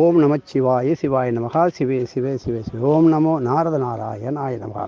ஓம் நம சிவாய சிவாய நமகா சிவே சிவே சிவே சிவே. ஓம் நமோ நாரத நாராயணாய நமகா.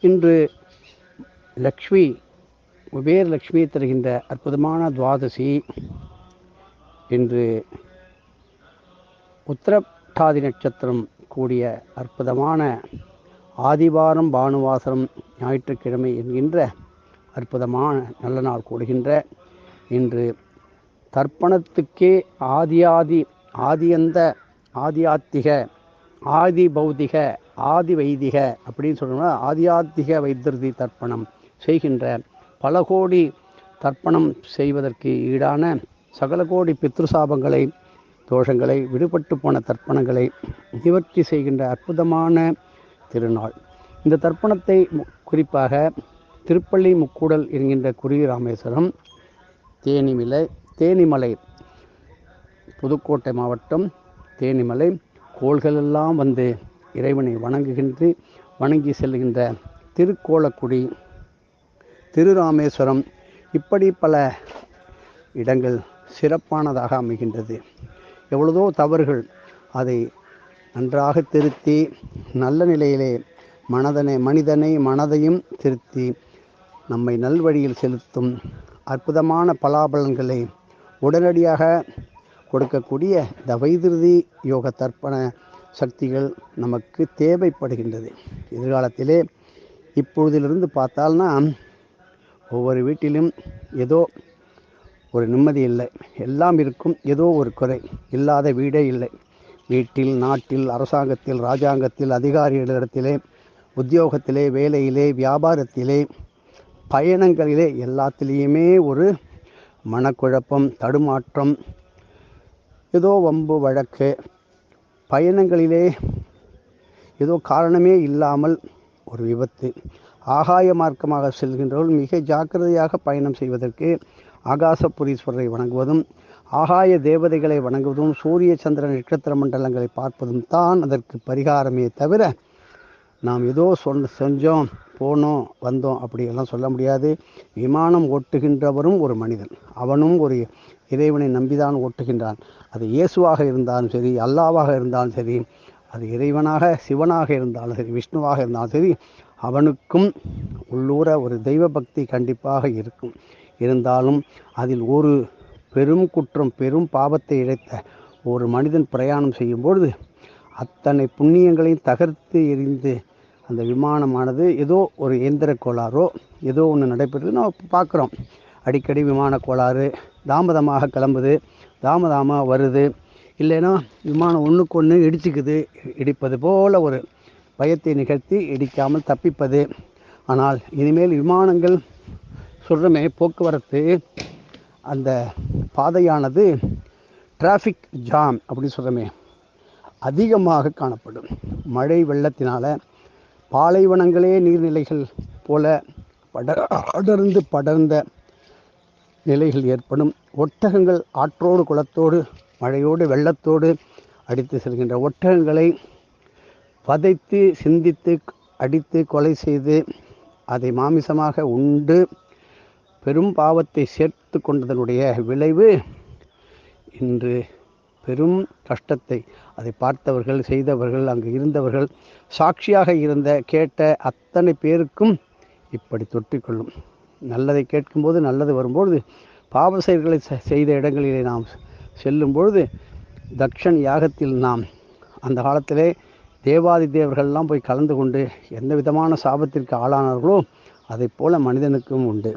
இன்று லக்ஷ்மி குபேர் லக்ஷ்மி தருகின்ற அற்புதமான துவாதசி இன்று உத்திரட்டாதி நட்சத்திரம் கூடிய அற்புதமான ஆதிவாரம் பானுவாசரம் ஞாயிற்றுக்கிழமை என்கின்ற அற்புதமான நல்ல நாள் கூடுகின்ற இன்று தர்ப்பணத்துக்கே ஆதியாதி ஆதியந்த ஆதியாத்திக ஆதி பௌதிக ஆதி வைதிக அப்படின்னு சொல்லணும்னா ஆதியாத்திக வைத்திருதி தர்ப்பணம் செய்கின்ற பல கோடி தர்ப்பணம் செய்வதற்கு ஈடான சகல கோடி பித்ருசாபங்களை தோஷங்களை விடுபட்டு போன தர்ப்பணங்களை நிவர்த்தி செய்கின்ற அற்புதமான திருநாள். இந்த தர்ப்பணத்தை குறிப்பாக திருப்பள்ளி முக்கூடல் என்கின்ற குருவி ராமேஸ்வரம் தேனிமலை தேனிமலை புதுக்கோட்டை மாவட்டம் தேனிமலை. கோள்களெல்லாம் வந்து இறைவனை வணங்குகின்ற வணங்கி செல்கின்ற திருக்கோளக்குடி திருராமேஸ்வரம் இப்படி பல இடங்கள் சிறப்பானதாக அமைகின்றது. எவ்வளதோ தவறுகள் அதை நன்றாக திருத்தி நல்ல நிலையிலே மனதனை மனிதனை மனதையும் திருத்தி நம்மை நல்வழியில் செலுத்தும் அற்புதமான பலாபலன்களை உடனடியாக கொடுக்கக்கூடிய இந்த வைதிருதி யோக தர்ப்பண சக்திகள் நமக்கு தேவைப்படுகின்றது. எதிர்காலத்திலே இப்பொழுதிலிருந்து பார்த்தால்னா ஒவ்வொரு வீட்டிலும் ஏதோ ஒரு நிம்மதி இல்லை. எல்லாம் இருக்கும் ஏதோ ஒரு குறை. இல்லாத வீடே இல்லை. வீட்டில் நாட்டில் அரசாங்கத்தில் ராஜாங்கத்தில் அதிகாரிகளிடத்திலே உத்தியோகத்திலே வேலையிலே வியாபாரத்திலே பயணங்களிலே எல்லாத்திலேயுமே ஒரு மனக்குழப்பம் தடுமாற்றம் ஏதோ வம்பு வழக்கு பயணங்களிலே ஏதோ காரணமே இல்லாமல் ஒரு விபத்து. ஆகாய மார்க்கமாக செல்கின்றவர்கள் மிக ஜாக்கிரதையாக பயணம் செய்வதற்கு ஆகாசபுரீஸ்வரரை வணங்குவதும் ஆகாய தேவதைகளை வணங்குவதும் சூரிய சந்திர நட்சத்திர மண்டலங்களை பார்ப்பதும் தான் அதற்கு பரிகாரமே தவிர நாம் ஏதோ சொன்ன செஞ்சோம் போனோம் வந்தோம் அப்படியெல்லாம் சொல்ல முடியாது. விமானம் ஓட்டுகின்றவரும் ஒரு மனிதன். அவனும் ஒரு இறைவனை நம்பிதான் ஓட்டுகின்றான். அது இயேசுவாக இருந்தாலும் சரி அல்லாவாக இருந்தாலும் சரி அது இறைவனாக சிவனாக இருந்தாலும் சரி விஷ்ணுவாக இருந்தாலும் சரி அவனுக்கும் உள்ளூர ஒரு தெய்வ பக்தி கண்டிப்பாக இருக்கும். இருந்தாலும் அதில் ஒரு பெரும் குற்றம் பெரும் பாவத்தை இழைத்த ஒரு மனிதன் பிரயாணம் செய்யும்பொழுது அத்தனை புண்ணியங்களையும் தகர்த்து எறிந்து அந்த விமானமானது ஏதோ ஒரு இயந்திர கோளாறோ ஏதோ ஒன்று நடைபெறுது. நம்ம பார்க்குறோம். அடிக்கடி விமான கோளாறு தாமதமாக கிளம்புது தாமதமாக வருது. இல்லைன்னா விமானம் ஒன்றுக்கு ஒன்று இடிச்சுக்குது இடிப்பது போல ஒரு பயத்தை நிகழ்த்தி இடிக்காமல் தப்பிப்பது. ஆனால் இனிமேல் விமானங்கள் சொல்கிறோமே போக்குவரத்து அந்த பாதையானது டிராஃபிக் ஜாம் அப்படின்னு சொல்கிறோமே அதிகமாக காணப்படும். மழை வெள்ளத்தினால பாலைவனங்களே நீர்நிலைகள் போல பட அடர்ந்து படர்ந்த நிலைகள் ஏற்படும். ஒட்டகங்கள் ஆற்றோடு குளத்தோடு மழையோடு வெள்ளத்தோடு அடித்து செல்கின்ற ஒட்டகங்களை பதைத்து சிந்தித்து அடித்து கொலை செய்து அதை மாமிசமாக உண்டு பெரும் பாவத்தை சேர்த்து கொண்டதனுடைய விளைவு இன்று பெரும் கஷ்டத்தை. அதை பார்த்தவர்கள் செய்தவர்கள் அங்கு இருந்தவர்கள் சாட்சியாக இருந்த கேட்ட அத்தனை பேருக்கும் இப்படி தொட்டிக்கொள்ளும் நல்லதை கேட்கும்போது நல்லது வரும்பொழுது பாவ செயல்களை செ- செய்த இடங்களிலே நாம் செல்லும் பொழுது தக்ஷன் யாகத்தில் நாம் அந்த காலத்திலே தேவாதி தேவர்கள்லாம் போய் கலந்து கொண்டு எந்த விதமான சாபத்திற்கு ஆளானார்களோ அதைப் போல மனிதனுக்கும் உண்டு.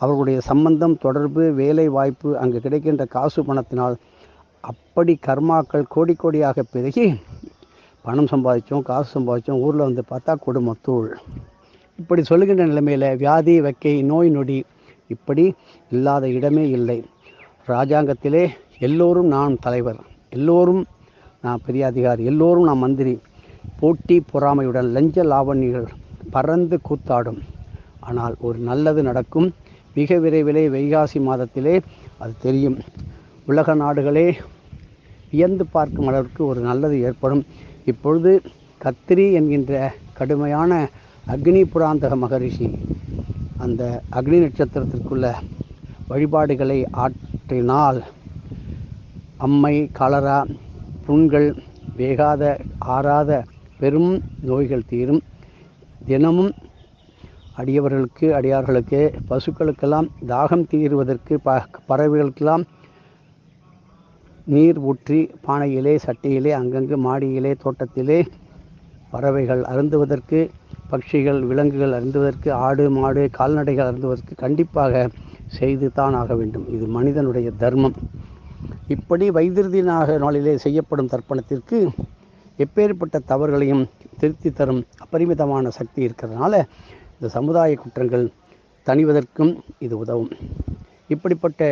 அவர்களுடைய சம்பந்தம் தொடர்பு வேலை வாய்ப்பு அங்கு கிடைக்கின்ற காசு பணத்தினால் அப்படி கர்மாக்கள் கோடி கோடியாக பெருகி பணம் சம்பாதிச்சோம் காசு சம்பாதிச்சோம் ஊரில் வந்து பார்த்தா குடும்பத்தூள் இப்படி சொல்லுகின்ற நிலைமையில் வியாதி வெக்கை நோய் நொடி இப்படி இல்லாத இடமே இல்லை. ராஜாங்கத்திலே எல்லோரும் நான் தலைவர். எல்லோரும் நான் பெரிய அதிகாரி. எல்லோரும் நான் மந்திரி. போட்டி பொறாமையுடன் லஞ்ச லாவணிகள் பறந்து கூத்தாடும். ஆனால் ஒரு நல்லது நடக்கும். மிக விரைவிலே வைகாசி மாதத்திலே அது தெரியும். உலக நாடுகளே வியந்து பார்க்கும் அளவிற்கு ஒரு நல்லது ஏற்படும். இப்பொழுது கத்திரி என்கின்ற கடுமையான அக்னி புராந்தக மகரிஷி அந்த அக்னி நட்சத்திரத்திற்குள்ள வழிபாடுகளை ஆற்றினால் அம்மை கலரா புண்கள் வேகாத ஆறாத பெரும் நோய்கள் தீரும். தினமும் அடியவர்களுக்கு அடியார்களுக்கு பசுக்களுக்கெல்லாம் தாகம் தீருவதற்கு ப பறவைகளுக்கெல்லாம் நீர் ஊற்றி பானையிலே சட்டியிலே அங்கங்கு மாடியிலே தோட்டத்திலே பறவைகள் அருந்துவதற்கு பட்சிகள் விலங்குகள் அருந்துவதற்கு ஆடு மாடு கால்நடைகள் அருந்துவதற்கு கண்டிப்பாக செய்து தான் ஆக வேண்டும். இது மனிதனுடைய தர்மம். இப்படி வைத்திருதினாக நாளிலே செய்யப்படும் தர்ப்பணத்திற்கு எப்பேற்பட்ட தவறுகளையும் திருத்தி தரும் அபரிமிதமான சக்தி இருக்கிறதுனால இந்த சமுதாய குற்றங்கள் தணிவதற்கும் இது உதவும். இப்படிப்பட்ட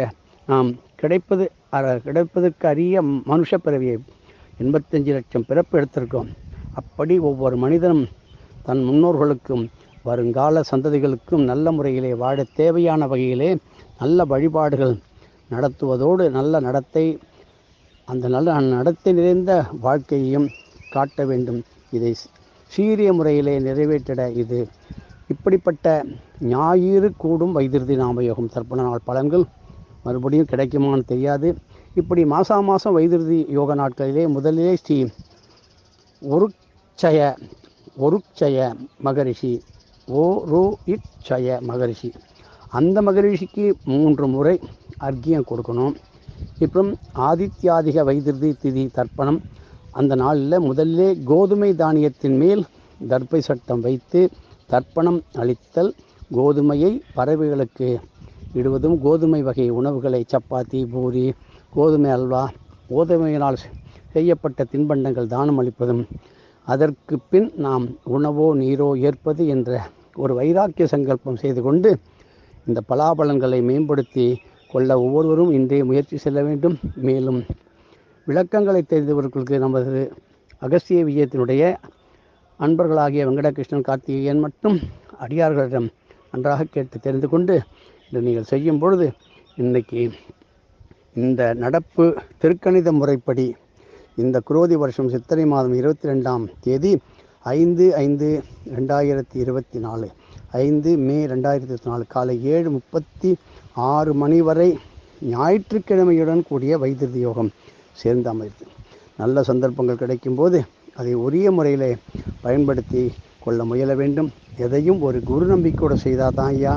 நாம் கிடைப்பது கிடைப்பதற்கு அரிய மனுஷ பிறவியை எண்பத்தஞ்சு லட்சம் பிறப்பு எடுத்திருக்கோம். அப்படி ஒவ்வொரு மனிதனும் தன் முன்னோர்களுக்கும் வருங்கால சந்ததிகளுக்கும் நல்ல முறையிலே வாழ தேவையான வகையிலே நல்ல வழிபாடுகள் நடத்துவதோடு நல்ல நடத்தை அந்த நல்ல நடத்தை நிறைந்த வாழ்க்கையையும் காட்ட வேண்டும். இதை சீரிய முறையிலே நிறைவேற்றிட இது இப்படிப்பட்ட ஞாயிறு கூடும் வைத்திருதி நாமயோகம். தர்ப்பண நாள் பலன்கள் மறுபடியும் கிடைக்குமான்னு தெரியாது. இப்படி மாதம் மாதம் வைத்திருதி யோக நாட்களிலே முதலிலே ஸ்ரீ ஒருச்சய ஒருச்சய மகரிஷி ஓ ரூ இச்சய மகரிஷி. அந்த மகரிஷிக்கு மூன்று முறை அர்க்கியம் கொடுக்கணும். இப்போ ஆதித்யாதிக வைத்திருதி திதி தர்ப்பணம். அந்த நாளில் முதல்லே கோதுமை தானியத்தின் மேல் தர்ப்பை சட்டம் வைத்து தர்ப்பணம் அளித்தல் கோதுமையை பறவைகளுக்கு இடுவதும் கோதுமை வகை உணவுகளை சப்பாத்தி பூரி கோதுமை அல்வா கோதுமையினால் செய்யப்பட்ட தின்பண்டங்கள் தானம் அளிப்பதும் அதற்கு பின் நாம் உணவோ நீரோ ஏற்பது என்ற ஒரு வைராக்கிய சங்கல்பம் செய்து கொண்டு இந்த பலாபலன்களை மேம்படுத்தி கொள்ள ஒவ்வொருவரும் இன்றே முயற்சி செல்ல வேண்டும். மேலும் விளக்கங்களை தெரிந்தவர்களுக்கு நமது அகஸ்திய விஜயத்தினுடைய அன்பர்களாகிய வெங்கடகிருஷ்ணன் கார்த்திகேயன் மற்றும் அடியார்களிடம் நன்றாக கேட்டு தெரிந்து கொண்டு இதை நீங்கள் செய்யும் பொழுது இன்னைக்கு இந்த நடப்பு திருக்கணித முறைப்படி இந்த குரோதி வருஷம் சித்திரை மாதம் இருபத்தி ரெண்டாம் தேதி ஐந்து ஐந்து ரெண்டாயிரத்தி இருபத்தி நாலு. ஐந்து மே ரெண்டாயிரத்தி இருபத்தி நாலு காலை ஏழு முப்பத்தி ஆறு மணி வரை ஞாயிற்றுக்கிழமையுடன் கூடிய வைத்திருதி யோகம் சேர்ந்து அமைது நல்ல சந்தர்ப்பங்கள் கிடைக்கும்போது அதை உரிய முறையிலே பயன்படுத்தி கொள்ள முயல வேண்டும். எதையும் ஒரு குரு நம்பிக்கையோடு செய்தால் தான் ஐயா.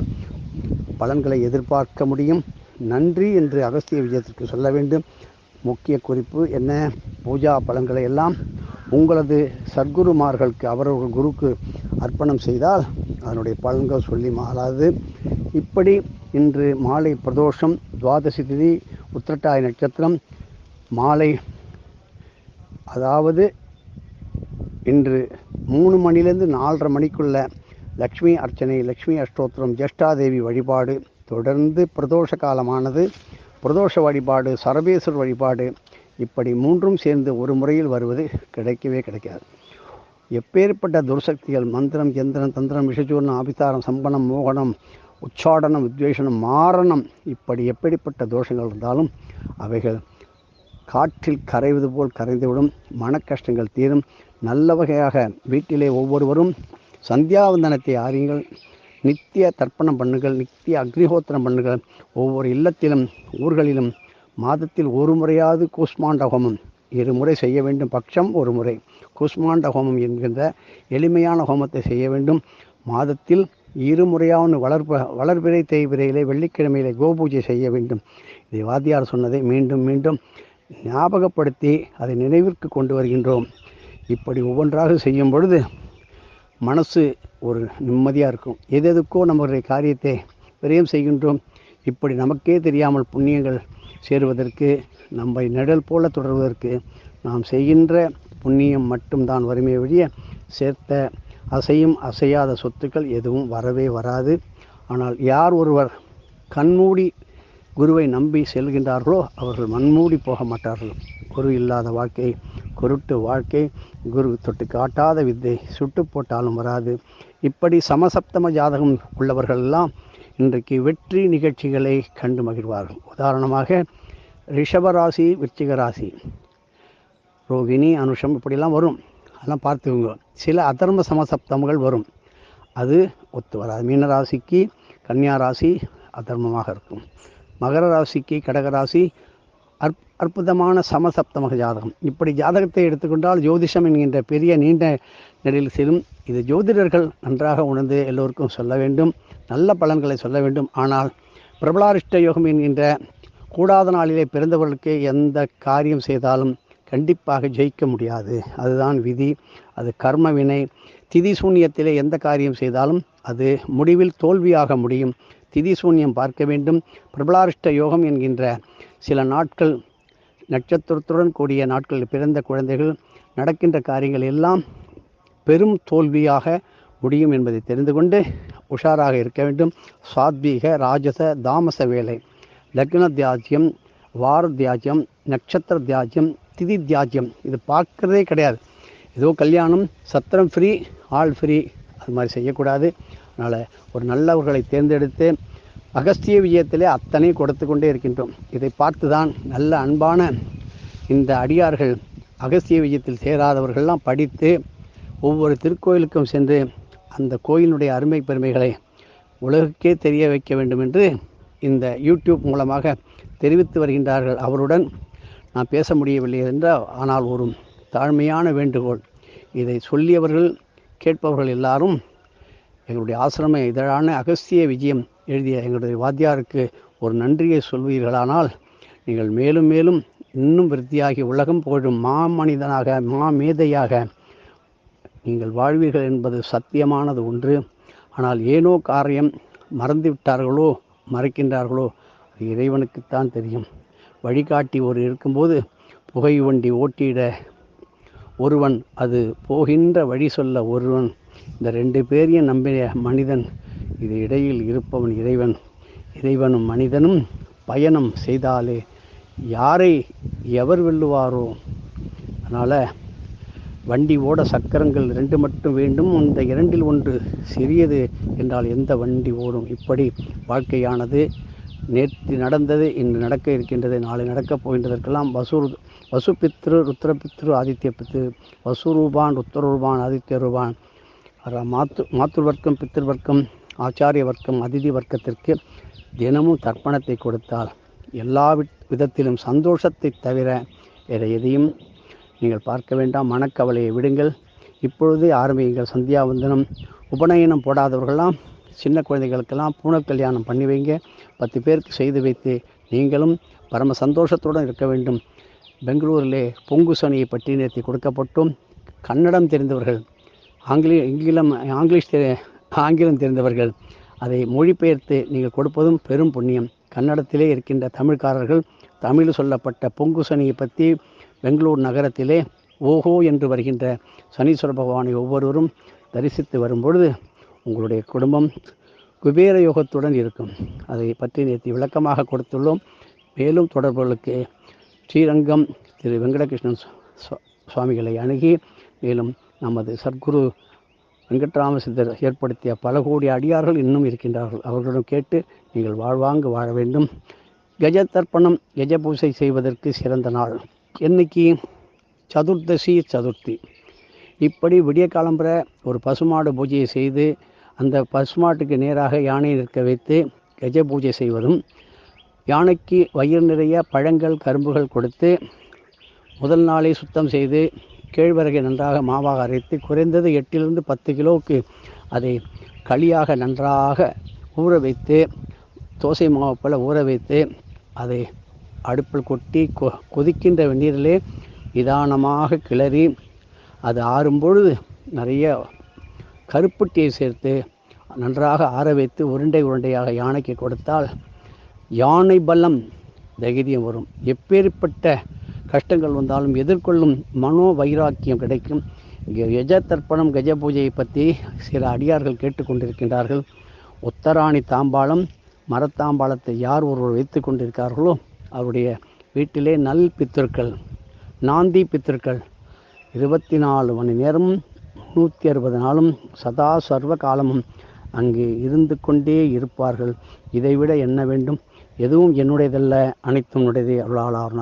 பலன்களை எதிர்பார்க்க முடியும். நன்றி என்று அகஸ்திய விஜயத்திற்கு சொல்ல வேண்டும். முக்கிய குறிப்பு என்ன? பூஜா பலன்களை எல்லாம் உங்களது சத்குருமார்களுக்கு அவரவர்கள் குருக்கு அர்ப்பணம் செய்தால் அதனுடைய பலன்கள் சொல்லி மாறாது. இப்படி இன்று மாலை பிரதோஷம் துவாதசி திதி உத்திரட்டாய நட்சத்திரம் மாலை அதாவது இன்று மூணு மணிலேருந்து நாலரை மணிக்குள்ள லக்ஷ்மி அர்ச்சனை லக்ஷ்மி அஷ்டோத்திரம் ஜேஷ்டாதேவி வழிபாடு தொடர்ந்து பிரதோஷ காலமானது பிரதோஷ வழிபாடு சரபேஸ்வர் வழிபாடு இப்படி மூன்றும் சேர்ந்து ஒரு முறையில் வருவது கிடைக்கவே கிடைக்காது. எப்பேற்பட்ட துர்சக்திகள் மந்திரம் எந்திரம் தந்திரம் விஷச்சூர்ணம் ஆபிசாரம் சம்பனம் மோகனம் உச்சாடனம் உத்வேஷனம் மாரணம் இப்படி எப்படிப்பட்ட தோஷங்கள் இருந்தாலும் அவைகள் காற்றில் கரைவது போல் கரைந்துவிடும் மன கஷ்டங்கள் தீரும் நல்ல வகையாக வீட்டிலே ஒவ்வொருவரும் சந்தியாவந்தனத்தை ஆரியுங்கள் நித்திய தர்ப்பணம் பண்ணுங்கள் நித்திய அக்னிஹோத்திரம் பண்ணுங்கள். ஒவ்வொரு இல்லத்திலும் ஊர்களிலும் மாதத்தில் ஒரு முறையாவது கூஷ்மாண்ட ஹோமம் இருமுறை செய்ய வேண்டும் பட்சம் ஒரு முறை. கூஷ்மாண்ட ஹோமம் என்கின்ற எளிமையான ஹோமத்தை செய்ய வேண்டும். மாதத்தில் இருமுறையாவது வளர்ப்ப வளர்பிறை தேய்பிரையிலே வெள்ளிக்கிழமையிலே கோபூஜை செய்ய வேண்டும். இதை வாத்தியார் சொன்னதை மீண்டும் மீண்டும் ஞாபகப்படுத்தி அதை நினைவிற்கு கொண்டு வருகின்றோம். இப்படி ஒவ்வொன்றாக செய்யும் பொழுது மனசு ஒரு நிம்மதியாக இருக்கும். எது எதுக்கோ நம்மளுடைய காரியத்தை விரயம் செய்கின்றோம். இப்படி நமக்கே தெரியாமல் புண்ணியங்கள் சேருவதற்கு நம்மை நிழல் போல தொடர்வதற்கு நாம் செய்கின்ற புண்ணியம் மட்டும்தான் வறுமையை வழிய சேர்த்த அசையும் அசையாத சொத்துக்கள் எதுவும் வரவே வராது. ஆனால் யார் ஒருவர் கண்மூடி குருவை நம்பி செல்கின்றார்களோ அவர்கள் மண்மூடி போக மாட்டார்கள். குரு இல்லாத வாழ்க்கை குருட்டு வாழ்க்கை குரு தொட்டு காட்டாத வித்தை சுட்டு போட்டாலும் வராது. இப்படி சமசப்தம ஜாதகம் உள்ளவர்கள் எல்லாம் இன்றைக்கு வெற்றி நிகழ்ச்சிகளை கண்டு மகிழ்வார்கள். உதாரணமாக ரிஷபராசி விருச்சிக ராசி ரோகிணி அனுஷம் இப்படிலாம் வரும். அதெல்லாம் பார்த்துக்கோங்க. சில அதர்ம சமசப்தமங்கள் வரும். அது ஒத்து வராது. மீனராசிக்கு கன்னியா ராசி அதர்மமாக இருக்கும். மகர ராசிக்கு கடகராசி அற் அற்புதமான சமசப்தமக ஜாதகம். இப்படி ஜாதகத்தை எடுத்துக்கொண்டால் ஜோதிஷம் என்கின்ற பெரிய நீண்ட நிலையில் செல்லும். இது ஜோதிடர்கள் நன்றாக உணர்ந்து எல்லோருக்கும் சொல்ல வேண்டும். நல்ல பலன்களை சொல்ல வேண்டும். ஆனால் பிரபலாரிஷ்ட யோகம் என்கின்ற கூடாத நாளிலே பிறந்தவர்களுக்கு எந்த காரியம் செய்தாலும் கண்டிப்பாக ஜெயிக்க முடியாது. அதுதான் விதி. அது கர்ம வினை. திதி சூன்யத்திலே எந்த காரியம் செய்தாலும் அது முடிவில் தோல்வியாக முடியும். திதி சூன்யம் பார்க்க வேண்டும். பிரபலாரிஷ்ட யோகம் என்கின்ற சில நாட்கள் நட்சத்திரத்துடன் கூடிய நாட்களில் பிறந்த குழந்தைகள் நடக்கின்ற காரியங்கள் எல்லாம் பெரும் தோல்வியாக முடியும் என்பதை தெரிந்து கொண்டு உஷாராக இருக்க வேண்டும். சாத்வீக ராஜச தாமச வேலை லக்ன தியாஜ்யம் வார தியாஜ்யம் நட்சத்திர தியாஜ்யம் திதி தியாஜ்யம் இது பார்க்குறதே கிடையாது. ஏதோ கல்யாணம் சத்திரம் ஃப்ரீ ஆள் ஃப்ரீ அது மாதிரி செய்யக்கூடாது. அதனால் ஒரு நல்லவர்களை தேர்ந்தெடுத்து அகஸ்திய விஜயத்திலே அத்தனை கொடுத்து கொண்டே இருக்கின்றோம். இதை பார்த்து தான் நல்ல அன்பான இந்த அடியார்கள் அகஸ்திய விஜயத்தில் சேராதவர்கள்லாம் படித்து ஒவ்வொரு திருக்கோயிலுக்கும் சென்று அந்த கோயிலுடைய அருமை பெருமைகளை உலகுக்கே தெரிய வைக்க வேண்டும் என்று இந்த யூடியூப் மூலமாக தெரிவித்து வருகின்றார்கள். அவருடன் நான் பேச முடியவில்லை என்றால் ஆனால் ஒரு தாழ்மையான வேண்டுகோள். இதை சொல்லியவர்கள் கேட்பவர்கள் எல்லாரும் எங்களுடைய ஆசிரம இதழான அகஸ்திய விஜயம் எழுதிய எங்களுடைய வாத்தியாருக்கு ஒரு நன்றியை சொல்வீர்களானால் நீங்கள் மேலும் மேலும் இன்னும் விருத்தியாகி உலகம் புகழும் மாமனிதனாக மாமேதையாக நீங்கள் வாழ்வீர்கள் என்பது சத்தியமானது ஒன்று. ஆனால் ஏனோ காரியம் மறந்து விட்டார்களோ மறைக்கின்றார்களோ அது இறைவனுக்குத்தான் தெரியும். வழிகாட்டி ஒரு இருக்கும்போது புகை வண்டி ஓட்டிட ஒருவன் அது போகின்ற வழி சொல்ல ஒருவன். இந்த ரெண்டு பேரையும் நம்பிய மனிதன் இது இடையில் இருப்பவன் இறைவன். இறைவனும் மனிதனும் பயணம் செய்தாலே யாரை எவர் வெல்லுவாரோ? அதனால் வண்டி ஓட சக்கரங்கள் ரெண்டு மட்டும் வேண்டும். இந்த இரண்டில் ஒன்று சிறியது என்றால் எந்த வண்டி ஓடும்? இப்படி வாழ்க்கையானது நேற்று நடந்தது இன்று நடக்க இருக்கின்றது நாளை நடக்கப் போகின்றதற்கெல்லாம் வசு வசுபித்ரு ருத்ரபித்ரு ஆதித்ய பித்ரு வசுரூபான் ருத்ரூபான் ஆதித்ய ரூபான். மாத்து மாத்துர் பித்திருவர்க்கம் ஆச்சாரிய வர்க்கம் அதிதி வர்க்கத்திற்கு தினமும் தர்ப்பணத்தை கொடுத்தால் எல்லா விதத்திலும் சந்தோஷத்தை தவிர வேறு எதையும் நீங்கள் பார்க்க வேண்டாம். மனக்கவலையை விடுங்கள். இப்பொழுதே ஆரம்பியுங்கள். சந்தியாவந்தனம் உபநயனம் போடாதவர்கள்லாம் சின்ன குழந்தைகளுக்கெல்லாம் பூன கல்யாணம் பண்ணி வைங்க. பத்து பேருக்கு செய்து வைத்து நீங்களும் பரம சந்தோஷத்துடன் இருக்க வேண்டும். பெங்களூரிலே பொங்கு சனியை பற்றி நேர்த்தி கொடுக்கப்பட்டும். கன்னடம் தெரிந்தவர்கள் ஆங்கில இங்கிலம் ஆங்கிலீஷ் தெரிய ஆங்கிலம் தெரிந்தவர்கள். அதை மொழிபெயர்த்து நீங்கள் கொடுப்பதும் பெரும் புண்ணியம். கன்னடத்திலே இருக்கின்ற தமிழ்காரர்கள் தமிழில் சொல்லப்பட்ட பொங்கு சனியை பற்றி பெங்களூர் நகரத்திலே ஓஹோ என்று வருகின்ற சனீஸ்வர பகவானை ஒவ்வொருவரும் தரிசித்து வரும்பொழுது உங்களுடைய குடும்பம் குபேர யோகத்துடன் இருக்கும். அதை பற்றி நேற்று விளக்கமாக கொடுத்துள்ளோம். மேலும் தொடர்புகளுக்கு ஸ்ரீரங்கம் திரு வெங்கடகிருஷ்ணன் சுவாமிகளை அணுகி மேலும் நமது சத்குரு வெங்கட்ராம சித்தர் ஏற்படுத்திய பல கோடி அடியார்கள் இன்னும் இருக்கின்றார்கள். அவர்களிடம் கேட்டு நீங்கள் வாழ்வாங்கு வாழ வேண்டும். கஜ தர்ப்பணம் கஜ பூஜை செய்வதற்கு சிறந்த நாள். என்னைக்கு? சதுர்தசி சதுர்த்தி. இப்படி விடிய காலம்புற ஒரு பசுமாடு பூஜையை செய்து அந்த பசுமாட்டுக்கு நேராக யானையை நிற்க வைத்து கஜ பூஜை செய்வதும் யானைக்கு வயிறு நிறைய பழங்கள் கரும்புகள் கொடுத்து முதல் நாளே சுத்தம் செய்து கேழ்வரகை நன்றாக மாவாக அரைத்து குறைந்தது எட்டிலிருந்து பத்து கிலோவுக்கு அதை களியாக நன்றாக ஊற வைத்து தோசை மாவு போல் ஊற வைத்து அதை அடுப்பில் கொட்டி கொ கொதிக்கின்ற வெந்நீரிலே நிதானமாக கிளறி அது ஆறும் பொழுது நிறைய கருப்பட்டியை சேர்த்து நன்றாக ஆற வைத்து உருண்டை உருண்டையாக யானைக்கு கொடுத்தால் யானை பலம் தைரியம் வரும். எப்பேற்பட்ட கஷ்டங்கள் வந்தாலும் எதிர்கொள்ளும் மனோ வைராக்கியம் கிடைக்கும். இங்கே கஜ தர்ப்பணம் கஜ பூஜையை பற்றி சில அடியார்கள் கேட்டுக்கொண்டிருக்கின்றார்கள். உத்தராணி தாம்பாளம் மரத்தாம்பாளத்தை யார் ஒருவர் வைத்து கொண்டிருக்கார்களோ அவருடைய வீட்டிலே நல் பித்தர்கள் நாந்தி பித்தர்கள் இருபத்தி நாலு மணி நேரமும் நூற்றி அறுபது நாளும் சதா சர்வ காலமும் அங்கே இருந்து கொண்டே இருப்பார்கள். இதைவிட என்ன வேண்டும்? எதுவும் என்னுடையதல்ல அனைத்தும் உடையதே அருளாளர்.